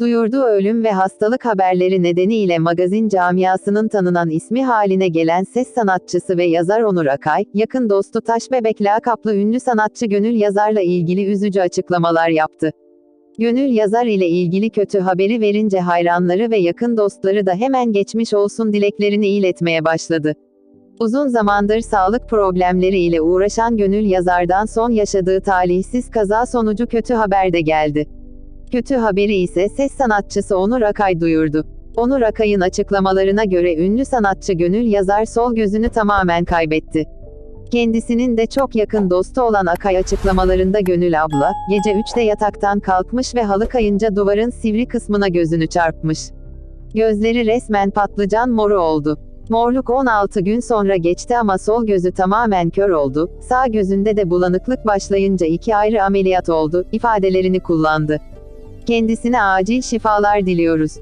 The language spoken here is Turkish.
Duyurduğu ölüm ve hastalık haberleri nedeniyle magazin camiasının tanınan ismi haline gelen ses sanatçısı ve yazar Onur Akay, yakın dostu Taş Bebek lakaplı ünlü sanatçı Gönül Yazar'la ilgili üzücü açıklamalar yaptı. Gönül Yazar ile ilgili kötü haberi verince hayranları ve yakın dostları da hemen geçmiş olsun dileklerini iletmeye başladı. Uzun zamandır sağlık problemleri ile uğraşan Gönül Yazar'dan son yaşadığı talihsiz kaza sonucu kötü haber de geldi. Kötü haberi ise ses sanatçısı Onur Akay duyurdu. Onur Akay'ın açıklamalarına göre ünlü sanatçı Gönül Yazar sol gözünü tamamen kaybetti. Kendisinin de çok yakın dostu olan Akay açıklamalarında Gönül abla, gece 3'te yataktan kalkmış ve halı kayınca duvarın sivri kısmına gözünü çarpmış. Gözleri resmen patlıcan moru oldu. Morluk 16 gün sonra geçti ama sol gözü tamamen kör oldu, sağ gözünde de bulanıklık başlayınca iki ayrı ameliyat oldu, ifadelerini kullandı. Kendisine acil şifalar diliyoruz.